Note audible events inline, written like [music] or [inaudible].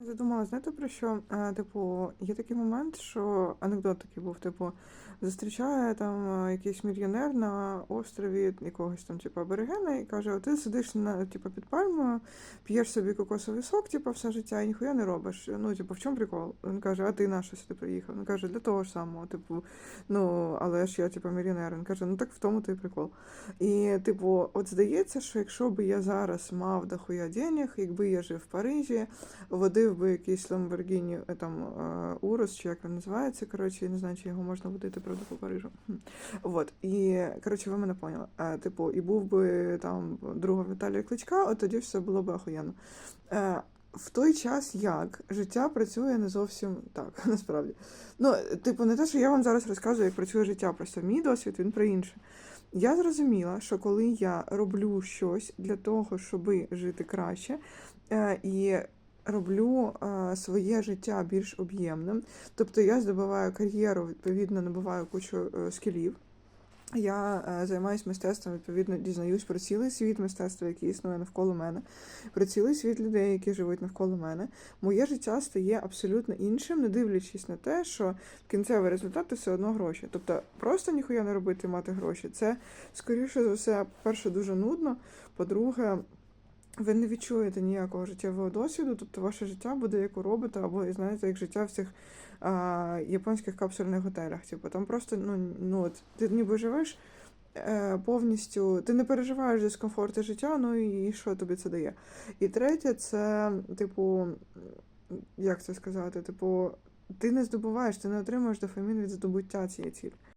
Задумала, знаєте про що? Е, типу, є такий момент, що анекдот такий був, типу, зустрічає там е, якийсь мільйонер на острові якогось там, типу, аборигена, і каже: О, ти сидиш на типу, під пальмою, п'єш собі кокосовий сок, типу, все життя, і ніхуя не робиш. Ну, типу, в чому прикол? Він каже, а ти на що сюди приїхав? Він каже, для того ж самого, типу, ну, але ж я, типу, мільйонер. Він каже, ну так в тому то і прикол. І, типу, от здається, що якщо би я зараз мав дохуя денег, якби я жив в Парижі, водив би якийсь Lamborghini, е, там Урус, чи як він називається. Коротше, я не знаю, чи його можна водити, правда, по Парижу. Вот. І коротше, ви мене поняли. Типу, і був би там друга Віталія Кличка, от тоді все було б охуєнно. Е, В той час як життя працює не зовсім так, [laughs] насправді. Ну, типу, не те, що я вам зараз розказую, як працює життя, просто мій досвід він про інше. Я зрозуміла, що коли я роблю щось для того, щоб жити краще, е, і роблю е, своє життя більш об'ємним. Тобто я здобуваю кар'єру, відповідно, набуваю кучу е, скілів. Я е, займаюся мистецтвом, відповідно, дізнаюсь про цілий світ мистецтва, який існує навколо мене, про цілий світ людей, які живуть навколо мене. Моє життя стає абсолютно іншим, не дивлячись на те, що кінцевий результат це все одно гроші. Тобто, просто ніхуя не робити, мати гроші. Це скоріше за все, по-перше, дуже нудно. По-друге, ви не відчуєте ніякого життєвого досвіду, тобто ваше життя буде як у робота, або знаєте, як життя в цих а, японських капсульних готелях. Типу, там просто ну, ну от, ти ніби живеш е, повністю, ти не переживаєш дискомфорти життя, ну і що тобі це дає. І третє, це, типу, як це сказати, типу, ти не здобуваєш, ти не отримуєш дофамін від здобуття цієї цілі.